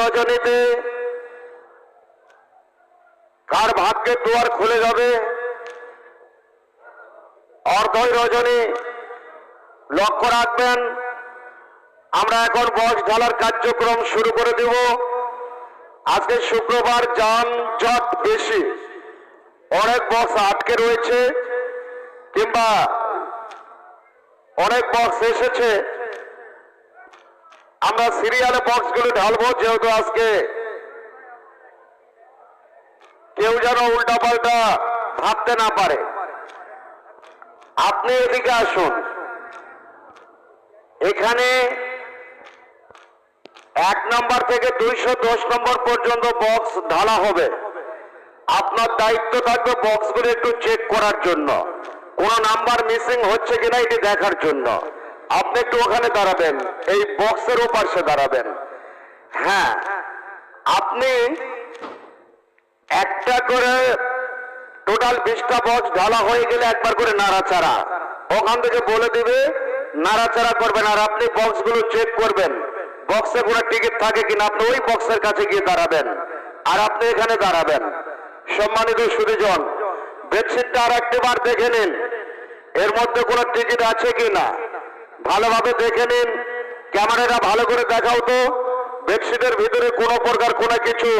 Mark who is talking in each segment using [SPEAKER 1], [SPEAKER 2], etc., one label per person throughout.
[SPEAKER 1] রজনীতে কার ভাগ্যের দুয়ার খুলে যাবে? অর্ধই রজনী, লক্ষ্য রাখবেন, আমরা এখন বস ঢালার কার্যক্রম শুরু করে দেব। আজকে শুক্রবার যানজট বেশি। অনেক বক্স আটকে রয়েছে, কিংবা অনেক বক্স এসেছে। আমরা সিরিয়ালে বক্সগুলো ঢালবো, যেহেতু আজকে কেউ যেন উল্টা পাল্টা ভাবতে না পারে। আপনি এদিকে আসুন। এখানে এক নম্বর থেকে দুইশো দশ নম্বর পর্যন্ত বক্স ঢালা হবে। আপনার দায়িত্ব থাকবে বক্সগুলো একটু চেক করার জন্য। কোন নাম্বার মিসিং হচ্ছে কিনা এটি দেখার জন্য। আপনি একটু ওখানে দাঁড়াবেন, এই বক্সের ওপাশে দাঁড়াবেন। হ্যাঁ আপনি একটা করে টোটাল বিশটা বক্স ঢালা হয়ে গেলে একবার করে নাড়াচাড়া। ওখান থেকে বলে দিবে, নাড়াচাড়া করবেন আর আপনি বক্সগুলো চেক করবেন। বক্সে কোনো টিকিট থাকে কিনা, আপনি ওই বক্সের কাছে গিয়ে দাঁড়াবেন আর আপনি এখানে দাঁড়াবেন। সম্মানিত সুদীজন বেডশিটটা আর একটিবার দেখে নিন, এর মধ্যে কোনো টিকিট আছে কিনা? ভালোভাবে দেখে নিন। ক্যামেরাটা ভালো করে দেখাও তো। বেডশিটের ভিতরে কোনো প্রকার কোনো কিছু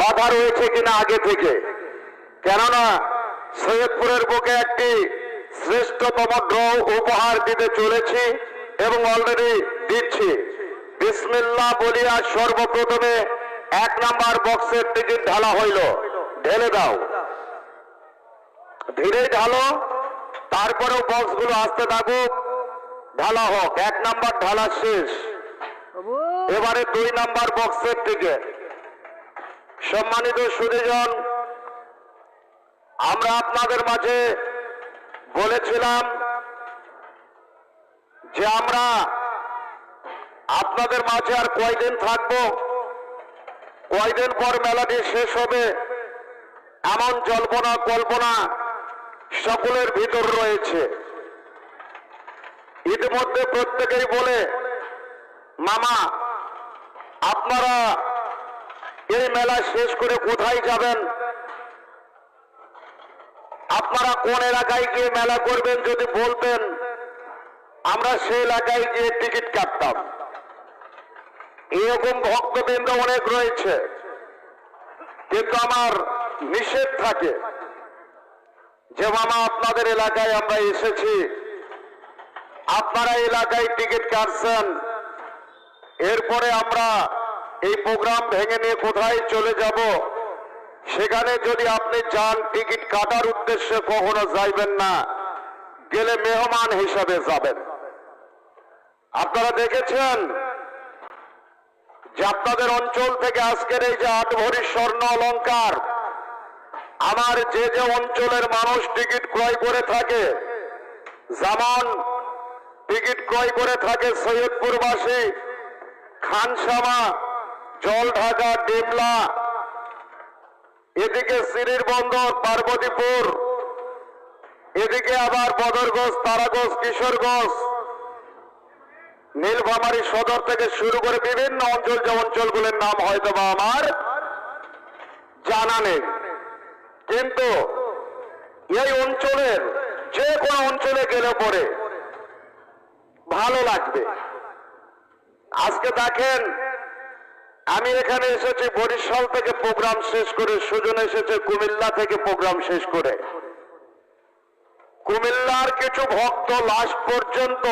[SPEAKER 1] বাধা রয়েছে কিনা আগে থেকে। কেননা সৈয়দপুরের বুকে একটি শ্রেষ্ঠতম ড্র উপহার দিতে চলেছি এবং অলরেডি দিচ্ছি। বিসমিল্লাহ বলিয়া সর্বপ্রথমে এক নাম্বার বক্সের টিকিট ঢালা হইল। ঢেলে দাও। ধীরে ঢালো। তারপরেও বক্সগুলো আসতে থাকুক। ঢালা হোক এক নাম্বার ঢালা শেষ। এবারে দুই নাম্বার বক্সের টিকিট সম্মানিত সুদীজন আমরা আপনাদের মাঝে বলেছিলাম যে আমরা আপনাদের মাঝে আর কয়দিন থাকব? কয়দিন পর মেলাটি শেষ হবে? এমন জল্পনা কল্পনা সকলের ভিতর রয়েছে। ইতিমধ্যে প্রত্যেকেই বলে, মামা, আপনারা এই মেলা শেষ করে কোথায় যাবেন? আপনারা কোন এলাকায় গিয়ে মেলা করবেন যদি বলতেন? আমরা সেই এলাকায় গিয়ে টিকিট কাটতাম। এরকম ভক্তবৃন্দ অনেক রয়েছে, কিন্তু আমার নিষেধ থাকে যে, মামা, আপনাদের এলাকায় আমরা এসেছি আপনারা এলাকায় টিকিট কাটছেন। এরপরে আমরা এই প্রোগ্রাম ভেঙে নিয়ে কোথায় চলে যাব? সেখানে যদি আপনি যান টিকিট কাটার উদ্দেশ্যে কখনো যাইবেন না। গেলে মেহমান হিসাবে যাবেন। আপনারা দেখেছেন যে আপনাদের অঞ্চল থেকে আজকের এই যে আট ভরি স্বর্ণ অলংকার আমার যে যে অঞ্চলের মানুষ টিকিট ক্রয় করে থাকে যেমন টিকিট ক্রয় করে থাকে সৈয়দপুরবাসী। খানসামা, জলঢাকা, ডিমলা। এদিকে সিরির বন্দর, পার্বতীপুর। এদিকে আবার বদরগঞ্জ, তারাগঞ্জ, কিশোরগঞ্জ। নীলফামারী সদর থেকে শুরু করে বিভিন্ন অঞ্চল যে অঞ্চলগুলোর নাম হয়তো বা আমার জানা নেই। কিন্তু এই অঞ্চলের যে কোনো অঞ্চলে গেলে পরে ভালো লাগবে। আজকে দেখেন, আমি এখানে এসেছি বরিশাল থেকে প্রোগ্রাম শেষ করে, সুজন এসেছে কুমিল্লা থেকে প্রোগ্রাম শেষ করে। কুমিল্লার কিছু ভক্ত লাস্ট পর্যন্ত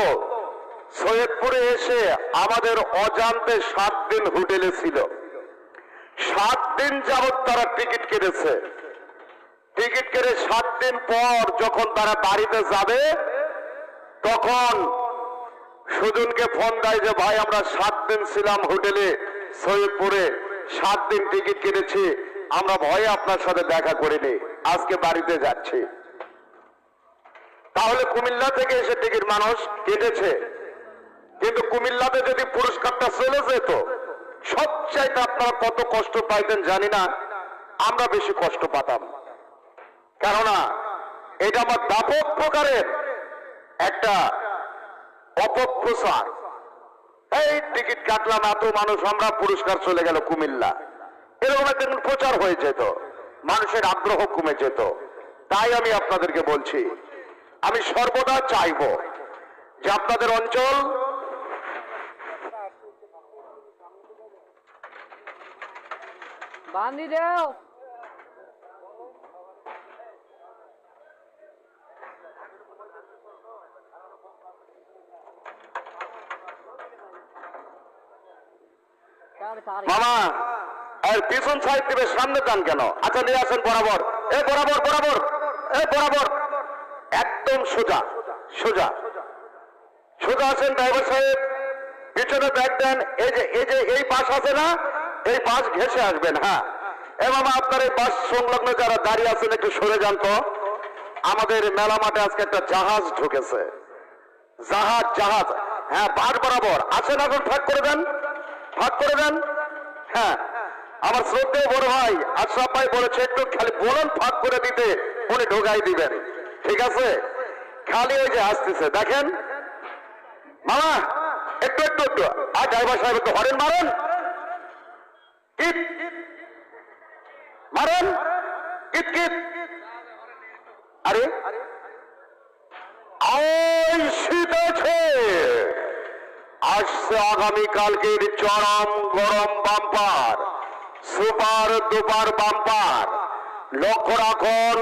[SPEAKER 1] সৈয়দপুরে এসে আমাদের অজান্তে সাত দিন হোটেলে ছিল। সাত দিন যাবৎ তারা টিকিট কেটেছে। টিকিট কেটে সাত দিন পর যখন তারা বাড়িতে যাবে, তখন সুজনকে ফোন দেয় যে, ভাই, আমরা সাত দিন ছিলাম হোটেলে, সৈয়দপুরে। সাত দিন টিকিট কেটেছি। আমরা ভয়ে আপনার সাথে দেখা করিনি। আজকে বাড়িতে যাচ্ছি। তাহলে কুমিল্লা থেকে এসে টিকিট মানুষ কেটেছে। কিন্তু কুমিল্লাতে যদি পুরস্কারটা চলে যেত, সবচাইতে আপনারা কত কষ্ট পাইতেন জানি না, আমরা বেশি কষ্ট পাতাম। কেননা, এটা আমার ব্যাপক প্রকারের একটা অপপ্রচার। এই টিকিট কাটলাম, এত মানুষ, আমরা পুরস্কার চলে গেল কুমিল্লা। এরকম একটা প্রচার হয়ে যেত, মানুষের আগ্রহ কমে যেত। তাই আমি আপনাদেরকে বলছি, আমি সর্বদা চাইব যে আপনাদের অঞ্চল
[SPEAKER 2] বান্ধি দেও।
[SPEAKER 1] মামা, আর পিছন সাইড দিবে, সামনে টান কেন? আচ্ছা নিয়ে আসেন, বরাবর। এ, বরাবর বরাবর। এ, বরাবর। একদম সোজা সোজা। সোজা আছেন ড্রাইভার সাহেব। পিছনে ব্যাগ দেন। এই যে এই যে, এই বাস আছে না, এই বাস ঘেসে আসবেন হ্যাঁ। এ, মামা, আপনার এই বাস সংলগ্ন যারা দাঁড়িয়ে আছেন, একটু সরে যান তো। আমাদের মেলা মাঠে আজকে একটা জাহাজ ঢুকেছে। জাহাজ জাহাজ। হ্যাঁ বাস বরাবর। আছেন এখন ফাঁক করে দেন। ফাঁক করে দেন। হ্যাঁ আমার শ্রদ্ধেয় বড় ভাই আশরাফ ভাই বলেছে, একটু খালি বলেন, ফাঁক করে দিতে উনি ঢোকাই দিবেন। ঠিক আছে? খালি ওই যে আসতেছে, দেখেন। মামা, একটু একটু একটু। আর ড্রাইভার সাহেব একটু হরেন মারেন। মারেন। কিট কিট আরে। ওই শীত আছে। আসছে আগামীকালকের চরম গরম বাম্পার, সুপার দুপার বাম্পার। লক্ষ্য রাখুন,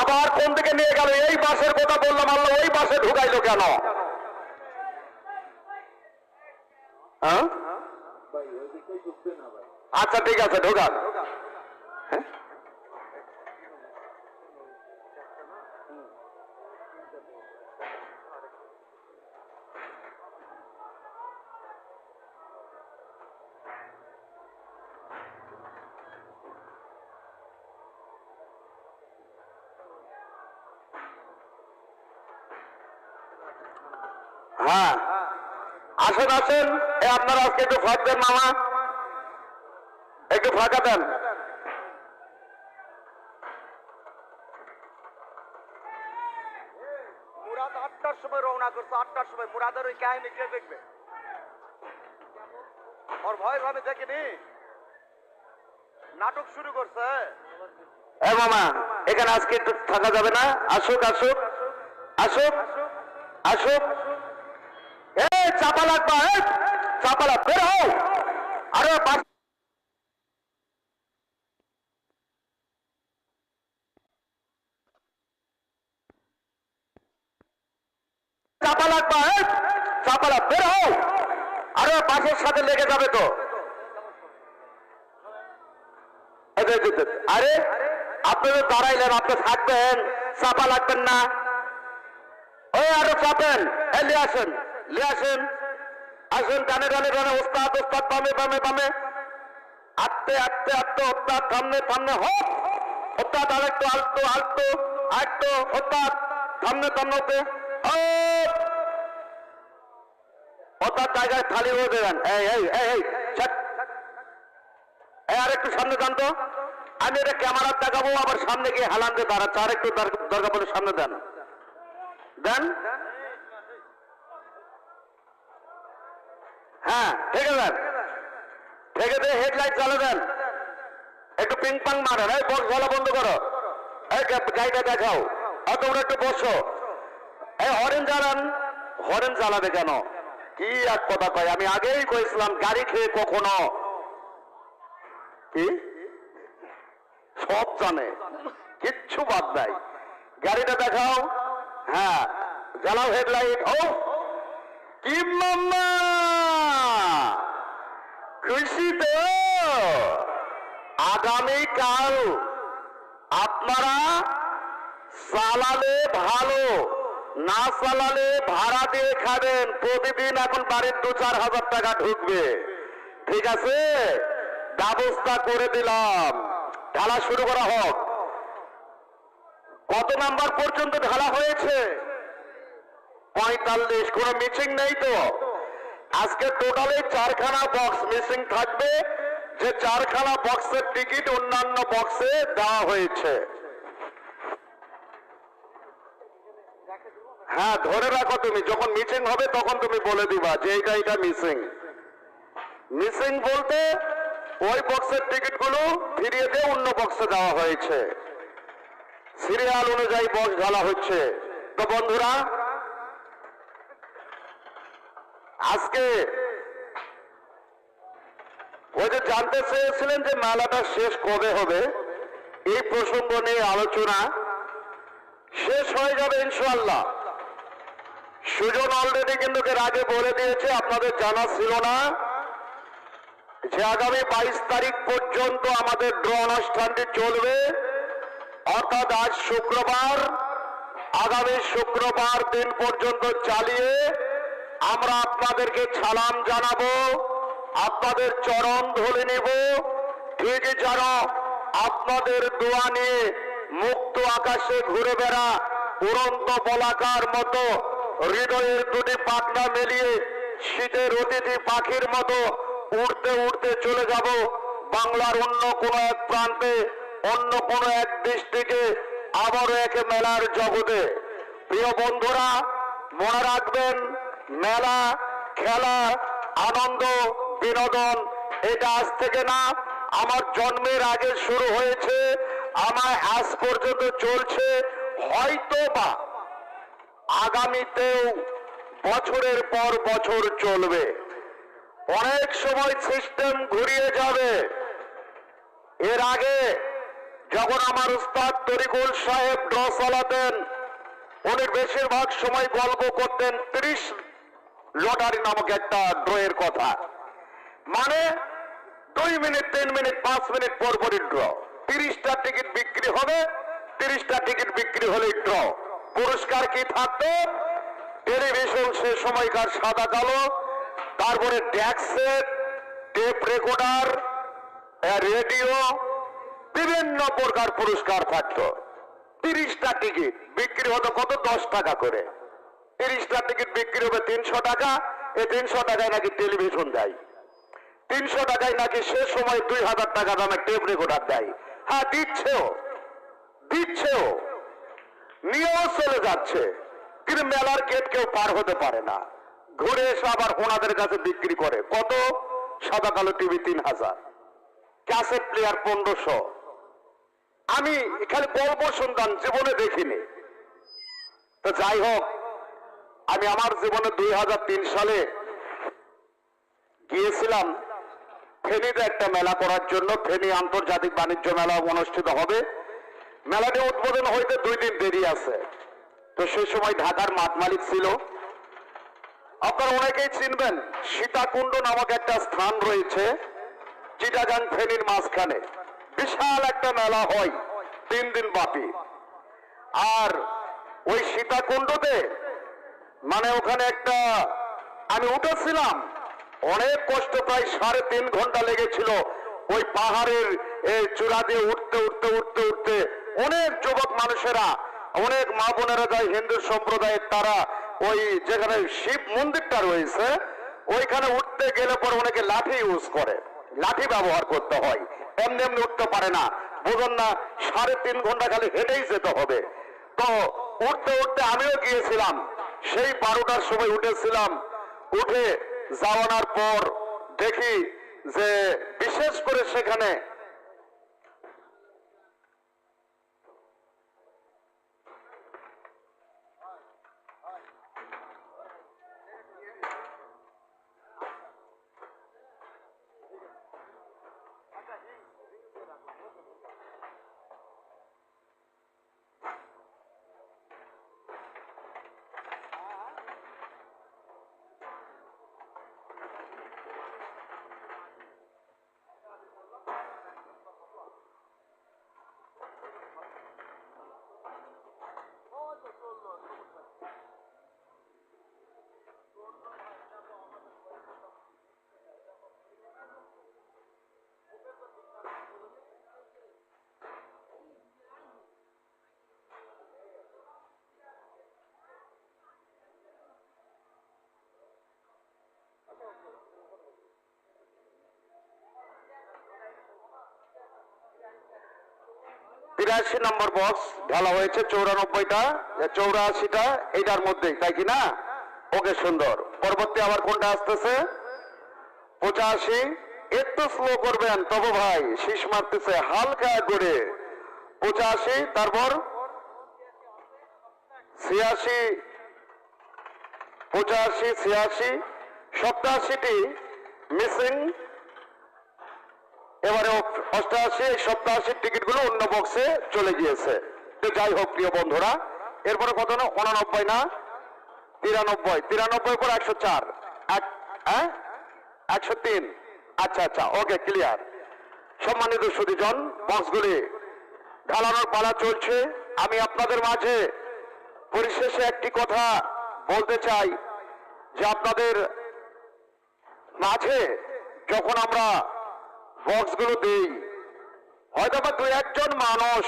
[SPEAKER 1] আবার কোন দিকে নিয়ে গেল? এই বাসের কথা বললাম, আল্লাহ ওই বাসে ঢুকাইলো কেন? হ্যাঁ? আচ্ছা ঠিক আছে, ঢোকান। হ্যাঁ। আসেন আসেন। এ আপনারা আজকে একটু ফাঁক দেন মামা। একটু ফাঁকা দেন।
[SPEAKER 3] মুরাদ আটটার সময় রওনা করছে আটটার সময়। মুরাদের ওই কাহিনী কে দেখবে? ওর আমি দেখিনি? নাটক শুরু করছে।
[SPEAKER 1] এ মামা এখানে আজকে একটু থাকা যাবে না? আসুক আসুক। আসুক আসুক। চাপা লাগবা চাপা লাগ, বের হও। আরে চাপা লাগবা চাপা লাগ, বের হও। আরে বাসের সাথে লেগে যাবে তো। আরে, আপনি তো দাঁড়াইলেন, আপনি থাকবেন, চাপা লাগবেন না। ওই আরও চাপেন এই লিয়ে আসেন। লিয়ে আসেন। ওস্তাদ ওস্তাদ, বামে বামে বামে। সামনে সামনে আরেকটু, আলতো আলতো সামনে সামনে হতে ওস্তাদ, জায়গায় হয়ে দেবেন এই এই এই এই সামনে তো। আমি এটা ক্যামেরা দেখাবো, আবার সামনে গিয়ে হালান দিয়ে দাঁড়াচ্ছে। আর একটু দরকার পড়লে সামনে দেন। দেন? হ্যাঁ ঠিক আছে ঠিক আছে হেডলাইট জ্বালা দেন। একটু পিং পাং মারেন। এই বক্স জ্বালা বন্ধ করো। এই গাড়িটা দেখাও। আর তোমরা একটু বসো। এই হরেন জ্বালান। হরেন জ্বালাবে কেন? কি এক কথা কয়? আমি আগেই কয়েছিলাম গাড়ি খেয়ে কখনো। কি? সব জানে। কিচ্ছু বাদ নাই। গাড়িটা দেখাও। হ্যাঁ জ্বালাও হেডলাইট ও! কি মাম্মা খুশি তো আগামীকাল আপনারা চালালে ভালো, না চালালে ভাড়া দিয়ে খাবেন, প্রতিদিন এখন বাড়ির দু চার হাজার টাকা ঢুকবে। ঠিক আছে? ব্যবস্থা করে দিলাম। ঢালা শুরু করা হোক। কত নাম্বার পর্যন্ত ঢালা হয়েছে? পঁয়তাল্লিশ, কোনো মিচিং নেই তো? আজকে টোটালি চারখানা বক্স মিসিং থাকবে। যে চারখানা বক্সের টিকিট অন্যান্য বক্সে দেওয়া হয়েছে। হ্যাঁ ধরে রাখো তুমি। যখন মিটিং হবে, তখন তুমি বলে দিবা যে এইটা এটা মিসিং মিসিং বলতে ওই বক্সের টিকিটগুলো ফিরিয়ে দিয়ে অন্য বক্সে দেওয়া হয়েছে। সিরিয়াল অনুযায়ী বক্স ঢালা হচ্ছে। তো বন্ধুরা আজকে ওই যে জানতে চেয়েছিলেন যে মেলাটা শেষ কবে হবে, এই প্রসঙ্গ নিয়ে আলোচনা শেষ হয়ে যাবে ইনশাল্লাহ সুজন অলরেডি কিন্তু আগে বলে দিয়েছে, আপনাদের জানা ছিল না যে আগামী বাইশ তারিখ পর্যন্ত আমাদের ড্র অনুষ্ঠানটি চলবে। অর্থাৎ আজ শুক্রবার, আগামী শুক্রবার দিন পর্যন্ত চালিয়ে আমরা আপনাদেরকে সালাম জানাব, আপনাদের চরণ ধরে নেব। ঠিক যেন আপনাদের দোয়া নিয়ে মুক্ত আকাশে ঘুরে বেড়া, উড়ন্ত বলাকার মতো হৃদয়ের দুটি পাখনা মেলিয়ে শীতের অতিথি পাখির মতো উড়তে উড়তে চলে যাব। বাংলার অন্য কোনো এক প্রান্তে, অন্য কোনো এক দৃষ্টিকে আবারও এক মেলার জগতে। প্রিয় বন্ধুরা, মনে রাখবেন মেলা, খেলা, আনন্দ, বিনোদন, এটা আজ থেকে না, আমার জন্মের আগে শুরু হয়েছে আমার আজ পর্যন্ত চলছে হয়তো বা আগামীতেও বছরের পর বছর চলবে। অনেক সময় সিস্টেম ঘুরিয়ে যাবে। এর আগে যখন আমার উস্তাদ তরিকুল সাহেব ড্র চালাতেন উনি বেশিরভাগ সময় গল্প করতেন ত্রিশ লটারি নামক একটা ড্রয়ের কথা। মানে দুই মিনিট, তিন মিনিট, পাঁচ মিনিট পর পরই ড্র তিরিশটা টিকিট বিক্রি হবে, তিরিশটা টিকিট বিক্রি হলেই ড্র পুরস্কার কি থাকতো টেলিভিশন সে সময়কার সাদা কালো, তারপরে ড্যাক্সেট টেপ রেকর্ডার রেডিও বিভিন্ন প্রকার পুরস্কার থাকতো। তিরিশটা টিকিট বিক্রি হতো কত? দশ টাকা করে। তিরিশটা টিকিট বিক্রি হবে তিনশো টাকা। এই তিনশো টাকায় নাকি টেলিভিশন দেয়। তিনশো টাকায় নাকি সে সময় দুই হাজার টাকা দামে টেপ রেকর্ডার দেয়। হ্যাঁ দিচ্ছেও। দিচ্ছেও। নিয়েও চলে যাচ্ছে। কিন্তু মেলার গেট কেউ পার হতে পারে না। ঘুরে এসে আবার ওনাদের কাছে বিক্রি করে। কত? সাদা কালো টিভি তিন হাজার। ক্যাসেট প্লেয়ার পনেরোশো। আমি খালি গল্প শুনতাম, জীবনে দেখিনি। তো যাই হোক আমি আমার জীবনে দুই হাজার তিন সালে গিয়েছিলাম ফেনীতে একটা মেলা করার জন্য, ফেনী আন্তর্জাতিক বাণিজ্য মেলা অনুষ্ঠিত হবে। মেলাটি উদ্বোধন হইতে দুই দিন দেরি আছে। তো সেই সময় ঢাকার মাঠ মালিক ছিল। আপনারা অনেকেই চিনবেন, সীতাকুণ্ড নামক একটা স্থান রয়েছে, চিটাগাং ফেনীর মাঝখানে। বিশাল একটা মেলা হয়, তিন দিন ব্যাপী। আর ওই সীতাকুণ্ডতে মানে ওখানে একটা, আমি উঠেছিলাম। অনেক কষ্ট, প্রায় সাড়ে তিন ঘণ্টা লেগেছিল। ওই পাহাড়ের চূড়া দিয়ে উঠতে উঠতে উঠতে উঠতে অনেক যুবক মানুষেরা, অনেক মা বোনেরা যায় হিন্দু সম্প্রদায়ের তারা ওই যেখানে শিব মন্দিরটা রয়েছে, ওইখানে উঠতে গেলে পর অনেকে লাঠি ইউজ করে। লাঠি ব্যবহার করতে হয়। এমনি এমনি উঠতে পারে না। বুঝুন না, সাড়ে তিন ঘণ্টা খালি হেঁটেই যেতে হবে। তো উঠতে উঠতে আমিও গিয়েছিলাম। সেই বারোটার সময় উঠেছিলাম। উঠে যাওয়ানোর পর দেখি যে বিশেষ করে সেখানে তিরাশি নম্বর বক্স ঢালা হয়েছে, চৌরানব্বইটা, চৌরাশিটা, এইটার মধ্যে তাই কি না? ওকে, সুন্দর। পরবর্তী আবার কোনটা আসতেছে? পঁচাশি। একটু স্লো করবেন, তবু ভাই, শীষ মারতেছে, হালকা করে। পঁচাশি, তারপর ছিয়াশি, পঁচাশি, ছিয়াশি, সপ্তাশিটি মিসিং এবারে অষ্টআশি সপ্তাশির টিকিটগুলো অন্য বক্সে চলে গিয়েছে। তো যাই হোক, প্রিয় বন্ধুরা, এরপরে কত না উননব্বই না? তিরানব্বই। তিরানব্বই পর একশো চার। এক হ্যাঁ? একশো তিন। আচ্ছা আচ্ছা ওকে ক্লিয়ার সম্মানিত সুদীজন বক্সগুলি ঢালানোর পালা চলছে। আমি আপনাদের মাঝে পরিশেষে একটি কথা বলতে চাই, যে আপনাদের মাঝে যখন আমরা বক্সগুলো দিই। হয়তো বা দু একজন মানুষ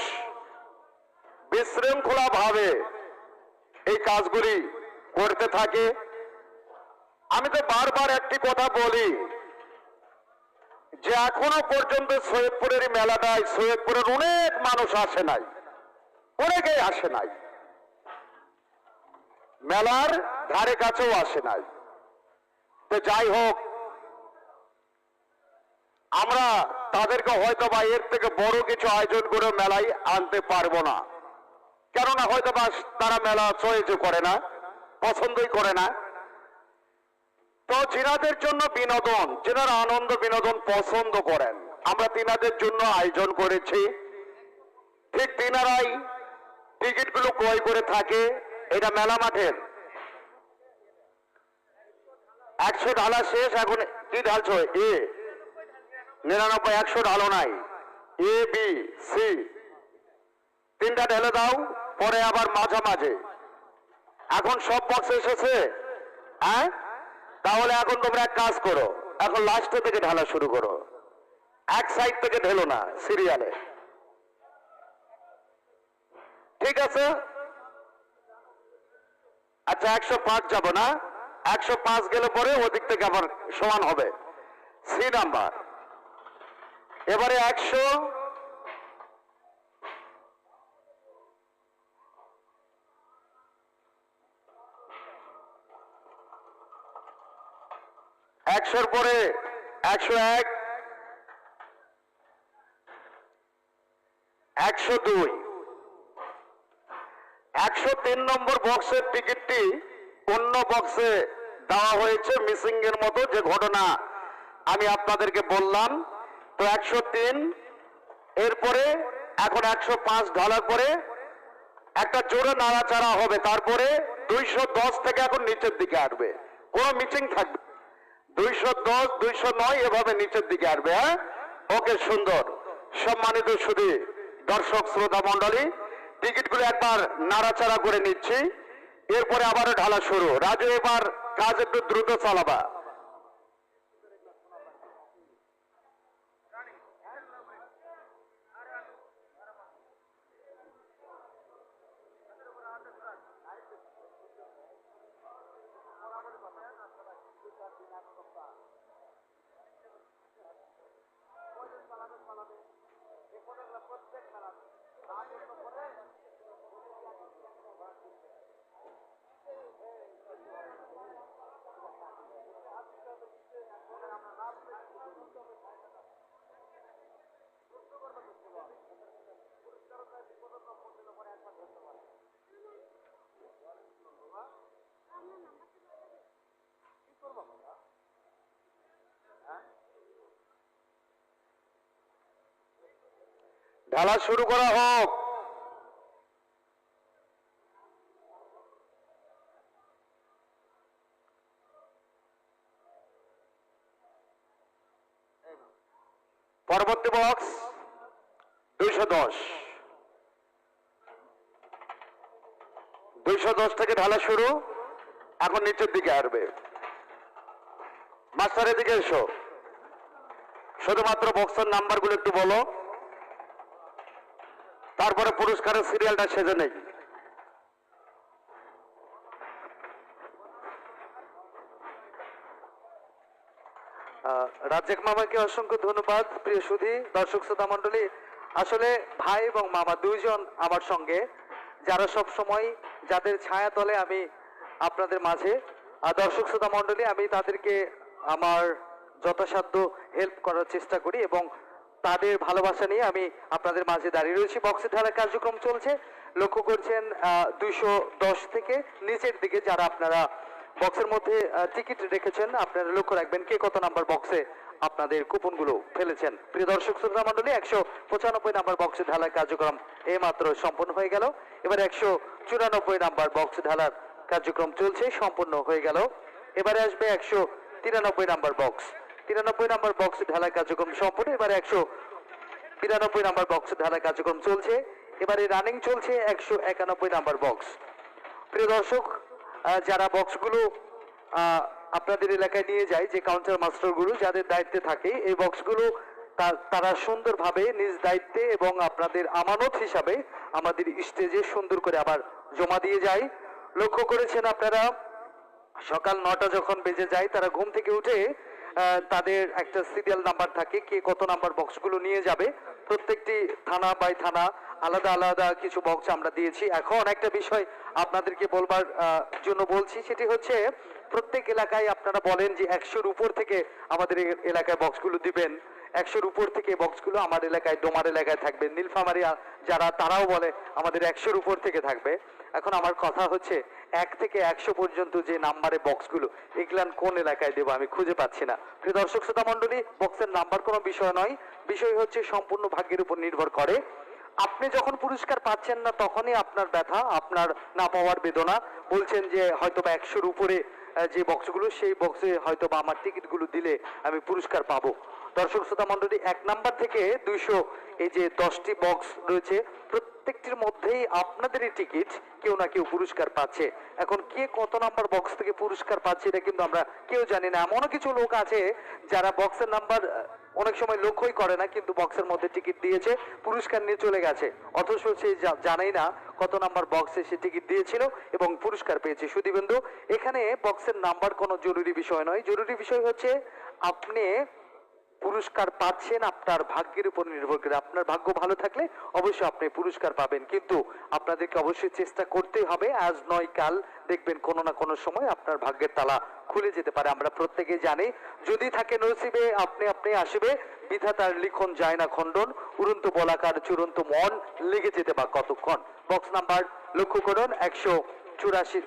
[SPEAKER 1] বিশৃঙ্খলা ভাবে এই কাজগুলি করতে থাকে। আমি তো বারবার একটি কথা বলি, যে এখনও পর্যন্ত সৈয়দপুরের মেলাটায় সৈয়দপুরের অনেক মানুষ আসে নাই, অনেকেই আসে নাই। মেলার ধারে কাছেও আসে নাই। তো যাই হোক আমরা তাদেরকে হয়তো বা এর থেকে বড় কিছু আয়োজন করে মেলায় আনতে পারব না। কেননা হয়তো বা তারা মেলা চয়েছে করে না, পছন্দই করে না। তো যিনাদের জন্য বিনোদন যিনারা আনন্দ বিনোদন পছন্দ করেন। আমরা তিনাদের জন্য আয়োজন করেছি। ঠিক তিনারাই টিকিটগুলো ক্রয় করে থাকে, এটা মেলা মাঠের। একশো ঢালা শেষ, এখন কি ঢালছো? এ নিরানব্বই, একশো ঢালো নাই। এ বি সি তিনটা ঢেলে দাও, পরে আবার মাঝামাঝি। এখন সব বক্স এসেছে? হ্যাঁ? তাহলে এখন তোমরা এক কাজ করো, এখন লাস্টে থেকে ঢালা শুরু করো। এক সাইড থেকে ঢেলো না সিরিয়ালে ঠিক আছে? আচ্ছা একশো পাঁচ যাব না? একশো পাঁচ গেলে পরে ওদিক থেকে আবার সমান হবে। সি নাম্বার এবারে একশো। একশোর পরে একশো এক, একশো দুই, একশো তিন নম্বর বক্সের টিকিটটি অন্য বক্সে দেওয়া হয়েছে মিসিং এর মতো যে ঘটনা আমি আপনাদেরকে বললাম। তো একশো তিন, এরপরে এখন একশো পাঁচ ঢালার পরে একটা জোরে নাড়াচাড়া হবে, তারপরে দুইশো দশ থেকে এখন নিচের দিকে আসবে। কোনো মিচিং থাকবে দুইশো দশ, দুইশো নয়, এভাবে নিচের দিকে আসবে হ্যাঁ? ওকে, সুন্দর। সম্মানিত সুদী দর্শক, শ্রোতা মন্ডলী টিকিটগুলো একবার নাড়াচাড়া করে নিচ্ছি। এরপরে আবারও ঢালা শুরু। রাজু, এবার কাজ একটু দ্রুত চালাবা। ঢালা শুরু করা হোক। পরবর্তী বক্স দুইশো দশ। দুইশো দশ থেকে ঢালা শুরু, এখন নিচের দিকে আসবে মাস্টারের দিকে এসো। শুধুমাত্র বক্সের নাম্বারগুলো একটু বলো। তারপরে পুরস্কারের সিরিয়ালটা সেজে নেই
[SPEAKER 2] রাজ্জাক মামাকে অসংখ্য ধন্যবাদ, প্রিয় সুধী, দর্শক, শ্রোতা মন্ডলী আসলে ভাই এবং মামা দুইজন আমার সঙ্গে, যারা সব সময় যাদের ছায়া তলে আমি আপনাদের মাঝে। আর দর্শক, শ্রোতা মন্ডলী আমি তাদেরকে আমার যথাসাধ্য হেল্প করার চেষ্টা করি এবং তাদের ভালোবাসা নিয়ে আমি আপনাদের মাঝে দাঁড়িয়ে রয়েছি। বক্সে ঢালার কার্যক্রম চলছে। লক্ষ্য করছেন দুইশো দশ থেকে নিচের দিকে যারা আপনারা বক্সের মধ্যে টিকিট রেখেছেন, আপনারা লক্ষ্য রাখবেন কে কত নাম্বার বক্সে আপনাদের কুপনগুলো ফেলেছেন। প্রিয় দর্শক, শ্রোতা মণ্ডলী, একশো পঁচানব্বই নাম্বার বক্সে ঢালার কার্যক্রম এইমাত্র সম্পন্ন হয়ে গেল। এবার একশো চুরানব্বই নাম্বার বক্স ঢালার কার্যক্রম চলছে সম্পূর্ণ হয়ে গেল। এবারে আসবে একশো তিরানব্বই নাম্বার বক্স। তিরানব্বই নাম্বার বক্স ঢালার কার্যক্রম সম্পূর্ণ এবারে একশো বিরানব্বই নাম্বার বক্স ঢালার কার্যক্রম চলছে। এবারে রানিং চলছে একশো একানব্বই নাম্বার বক্স প্রিয় দর্শক যারা বক্সগুলো আপনাদের এলাকায় নিয়ে যায়, যে কাউন্টার মাস্টারগুলো যাদের দায়িত্বে থাকে, এই বক্সগুলো তারা সুন্দরভাবে নিজ দায়িত্বে এবং আপনাদের আমানত হিসাবে আমাদের স্টেজে সুন্দর করে আবার জমা দিয়ে যায়। লক্ষ্য করেছেন আপনারা, সকাল নটা যখন বেজে যায়, তারা ঘুম থেকে উঠে তাদের একটা সিরিয়াল নাম্বার থাকে, কে কত নাম্বার বক্সগুলো নিয়ে যাবে। প্রত্যেকটি থানা বাই থানা আলাদা আলাদা কিছু বক্স আমরা দিয়েছি। এখন একটা বিষয় আপনাদেরকে বলবার জন্য বলছি, সেটি হচ্ছে প্রত্যেক এলাকায় আপনারা বলেন যে একশোর উপর থেকে আমাদের এলাকায় বক্সগুলো দিবেন। একশোর উপর থেকে বক্সগুলো আমার এলাকায় ডোমার এলাকায় থাকবে। নীলফামারিয়া যারা, তারাও বলে আমাদের একশোর উপর থেকে থাকবে। এখন আমার কথা হচ্ছে, এক থেকে একশো পর্যন্ত যে নাম্বারে বক্সগুলো, এগুলান কোন এলাকায় দেবো আমি খুঁজে পাচ্ছি না। প্রিয় দর্শক, শ্রোতা মণ্ডলী, বক্সের নাম্বার কোনো বিষয় নয়। বিষয় হচ্ছে সম্পূর্ণ ভাগ্যের উপর নির্ভর করে। আপনি যখন পুরস্কার পাচ্ছেন না, তখনই আপনার ব্যথা, আপনার না পাওয়ার বেদনা। বলছেন যে হয়তো বা একশোর উপরে যে বক্সগুলো, সেই বক্সে হয়তো বা আমার টিকিটগুলো দিলে আমি পুরস্কার পাবো। দর্শক, শ্রোতা মণ্ডলী, এক নাম্বার থেকে দুইশো, এই যে দশটি বক্স রয়েছে প্রত্যেকটির মধ্যেই আপনাদেরই টিকিট কেউ না কেউ পুরস্কার পাচ্ছে। এখন কে কত নাম্বার বক্স থেকে পুরস্কার পাচ্ছে এটা কিন্তু আমরা কেউ জানি না। এমনও কিছু লোক আছে যারা বক্সের নাম্বার অনেক সময় লক্ষ্যই করে না, কিন্তু বক্সের মধ্যে টিকিট দিয়েছে, পুরস্কার নিয়ে চলে গেছে। অথচ সে জানেই না কত নাম্বার বক্সে সে টিকিট দিয়েছিল এবং পুরস্কার পেয়েছে। সুদীবিন্দু এখানে বক্সের নাম্বার কোনো জরুরি বিষয় নয়। জরুরি বিষয় হচ্ছে আপনি পুরস্কার পাচ্ছেন, আপনার ভাগ্যের উপর নির্ভর করে আপনার ভাগ্য ভালো থাকলে অবশ্যই আপনি পুরস্কার পাবেন। কিন্তু আপনাদেরকে অবশ্যই চেষ্টা করতেই হবে, আজ নয়, কাল দেখবেন কোনো না কোনো সময় আপনার ভাগ্যের তালা খুলে যেতে পারে, আমরা প্রত্যেকে জানি। যদি থাকে নসিবে, আপনি আপনি আসবে, বিধাতার লিখন যায় না খণ্ডন, উড়ন্ত বলাকার চূড়ন্ত মন লেগে যেতে বা কতক্ষণ? বক্স নাম্বার লক্ষ্য করুন, একশো চুরাশি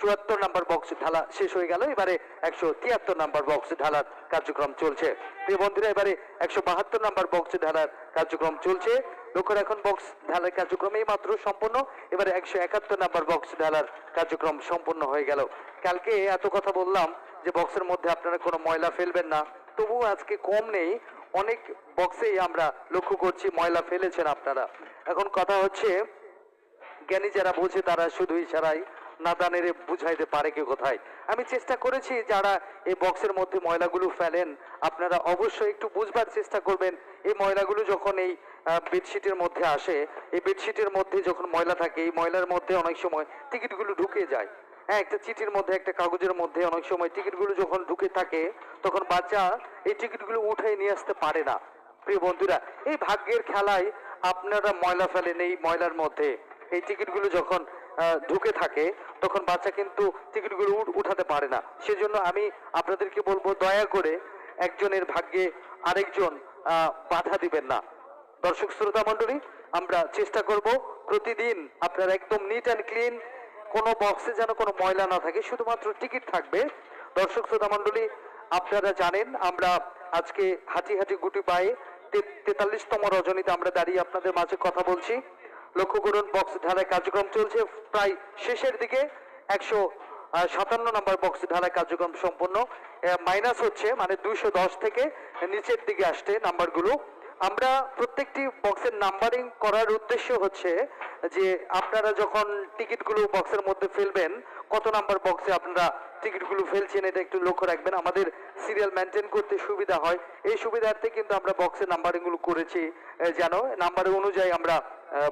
[SPEAKER 2] চুয়াত্তর নাম্বার বক্স ঢালা শেষ হয়ে গেল। এবারে একশো তিয়াত্তর নাম্বার বক্স ঢালার কার্যক্রম চলছে। প্রিয় বন্ধুরা, এবারে একশো বাহাত্তর নাম্বার বক্স ঢালার কার্যক্রম চলছে। লক্ষ্য রাখুন, বক্স ঢালার কার্যক্রম এই মাত্র সম্পূর্ণ। এবারে একশো একাত্তর নাম্বার বক্স ঢালার কার্যক্রম সম্পূর্ণ হয়ে গেল। কালকে এত কথা বললাম যে বক্সের মধ্যে আপনারা কোনো ময়লা ফেলবেন না। তবু আজকে কম নেই। অনেক বক্সেই আমরা লক্ষ্য করছি ময়লা ফেলেছেন আপনারা। এখন কথা হচ্ছে, জ্ঞানী যারা বোঝে তারা শুধুই ইশারায় নাদানের বুঝাইতে পারে কে কোথায়। আমি চেষ্টা করেছি যারা এই বক্সের মধ্যে ময়লাগুলো ফেলেন, আপনারা অবশ্যই একটু বুঝবার চেষ্টা করবেন। এই ময়লাগুলো যখন এই বেডশিটের মধ্যে আসে, এই বেডশিটের মধ্যে যখন ময়লা থাকে, এই ময়লার মধ্যে অনেক সময় টিকিটগুলো ঢুকে যায়। হ্যাঁ একটা চিঠির মধ্যে, একটা কাগজের মধ্যে অনেক সময় টিকিটগুলো যখন ঢুকে থাকে, তখন বাচ্চা এই টিকিটগুলো উঠাই নিয়ে আসতে পারে না। প্রিয় বন্ধুরা, এই ভাগ্যের খেলায় আপনারা ময়লা ফেলেন এই ময়লার মধ্যে। এই টিকিটগুলো যখন ঢুকে থাকে, তখন বাচ্চা কিন্তু টিকিটগুলো উঠ- উঠাতে পারে না। সেজন্য আমি আপনাদেরকে বলব, দয়া করে একজনের ভাগ্যে আরেকজন বাধা দিবেন না। দর্শক শ্রোতা মণ্ডলী, আমরা চেষ্টা করব প্রতিদিন আপনারা একদম নিট অ্যান্ড ক্লিন কোনো বক্সে যেন কোনো ময়লা না থাকে, শুধুমাত্র টিকিট থাকবে। দর্শক শ্রোতা মণ্ডলী, আপনারা জানেন, আমরা আজকে হাঁটি হাঁটি গুটি পায়ে তেতাল্লিশতম রজনীতে আমরা দাঁড়িয়ে আপনাদের মাঝে কথা বলছি। লক্ষ্য করুন বক্স ঢালাই কার্যক্রম চলছে। প্রায় শেষের দিকে একশো সাতান্ন নম্বর বক্স ঢালাই কার্যক্রম সম্পূর্ণ মাইনাস হচ্ছে মানে দুইশো দশ থেকে নিচের দিকে আসছে নাম্বারগুলো আমরা প্রত্যেকটি বক্সের নাম্বারিং করার উদ্দেশ্য হচ্ছে যে আপনারা যখন টিকিটগুলো বক্সের মধ্যে ফেলবেন, কত নাম্বার বক্সে আপনারা টিকিটগুলো ফেলছেন এটা একটু লক্ষ্য রাখবেন। আমাদের সিরিয়াল মেনটেন করতে সুবিধা হয়। এই সুবিধার্থে কিন্তু আমরা বক্সের নাম্বারিংগুলো করেছি। যেন নাম্বার অনুযায়ী আমরা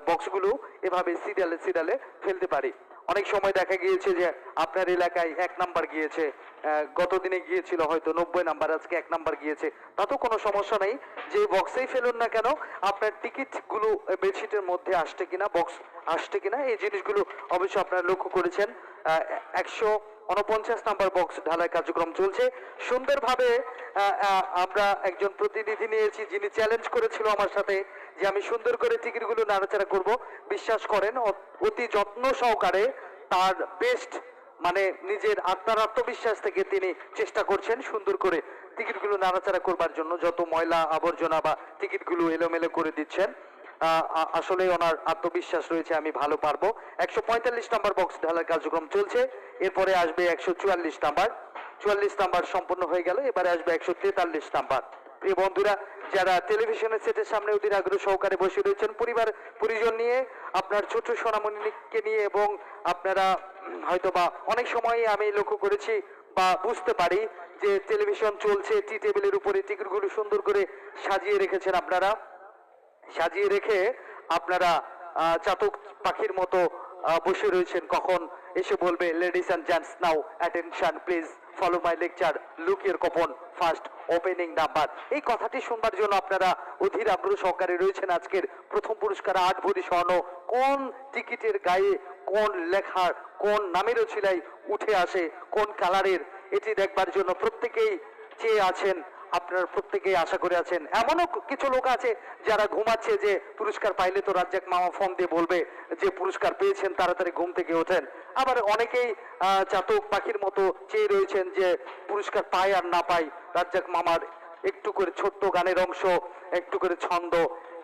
[SPEAKER 2] বক্সগুলো এভাবে সিরিয়ালে সিরিয়ালে ফেলতে পারি। অনেক সময় দেখা গিয়েছে যে আপনার এলাকায় এক নাম্বার গিয়েছে গত দিনে গিয়েছিল হয়তো নব্বই নাম্বার, আজকে এক নাম্বার গিয়েছে। তাতেও কোনো সমস্যা নেই যে বক্সেই ফেলুন না কেন, আপনার টিকিটগুলো বেডশিটের মধ্যে আসছে কিনা বক্স আসছে কিনা, এই জিনিসগুলো অবশ্যই আপনারা লক্ষ্য করেছেন। একশো উনপঞ্চাশ নাম্বার বক্স ঢালাই কার্যক্রম চলছে। সুন্দরভাবে আমরা একজন প্রতিনিধি নিয়েছি যিনি চ্যালেঞ্জ করেছিল আমার সাথে। যে আমি সুন্দর করে টিকিটগুলো নাড়াচাড়া করব, বিশ্বাস করেন অতি যত্ন সহকারে তার বেস্ট মানে নিজের আত্মার আত্মবিশ্বাস থেকে তিনি চেষ্টা করছেন সুন্দর করে টিকিটগুলো নাড়াচাড়া করবার জন্য। যত ময়লা আবর্জনা বা টিকিটগুলো এলোমেলো করে দিচ্ছেন আসলে ওনার আত্মবিশ্বাস রয়েছে, আমি ভালো পারব। একশো পঁয়তাল্লিশ নাম্বার বক্স ঢালার কার্যক্রম চলছে, এরপরে আসবে একশো চুয়াল্লিশ নাম্বার। চুয়াল্লিশ নাম্বার সম্পন্ন হয়ে গেল, এবারে আসবে একশো তেতাল্লিশ নাম্বার। প্রিয় বন্ধুরা, যারা টেলিভিশনের সেটের সামনে অধীর আগ্রহ সহকারে বসে রয়েছেন, পরিবার, পরিজন নিয়ে আপনার ছোট সোনামণিকে নিয়ে এবং আপনারা হয়তোবা অনেক সময় আমি লক্ষ্য করেছি বা বুঝতে পারি যে টেলিভিশন চলছে টি টেবিলের উপরে টিকিটগুলো সুন্দর করে সাজিয়ে রেখেছেন আপনারা। সাজিয়ে রেখে আপনারা চাতক পাখির মতো বসে রয়েছেন কখন এসে বলবে ladies and gents now attention please follow my lecture look your coupon first opening number এই কথাটি শুনবার জন্য আপনারা অধীর আগ্রহ সহকারে রয়েছেন আজকের প্রথম পুরস্কার আট ভরি স্বর্ণ। কোন টিকিটের গায়ে কোন লেখার কোন নামেরও ছিলাই উঠে আসে, কোন কালারের, এটি দেখবার জন্য প্রত্যেকেই চেয়ে আছেন। আপনারা প্রত্যেকেই আশা করে আছেন। এমনও কিছু লোক আছে যারা ঘুমাচ্ছে যে, পুরস্কার পাইলে তো রাজ্জাক মামা ফোন দিয়ে বলবে যে, পুরস্কার পেয়েছেন, তাড়াতাড়ি ঘুম থেকে ওঠেন। আবার অনেকেই চাতক পাখির মতো চেয়ে রয়েছেন যে, পুরস্কার পায় আর না পাই, রাজ্জাক মামার একটু করে ছোট্ট গানের অংশ, একটু করে ছন্দ।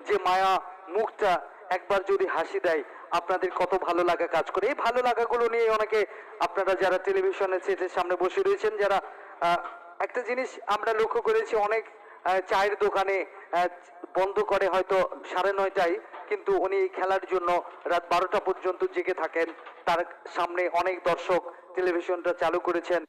[SPEAKER 2] যে মায়া মুখটা একবার যদি হাসি দেয়, আপনাদের কত ভালো লাগা কাজ করে। এই ভালো লাগাগুলো নিয়ে অনেকে আপনারা যারা টেলিভিশনের সেটের সামনে বসে রয়েছেন, যারা একটা জিনিস আমরা লক্ষ্য করেছি, অনেক চায়ের দোকানে বন্ধ করে হয়তো সাড়ে নয়টায়, কিন্তু উনি খেলার জন্য রাত বারোটা পর্যন্ত জেগে থাকেন। তার সামনে অনেক দর্শক টেলিভিশনটা চালু করেছেন।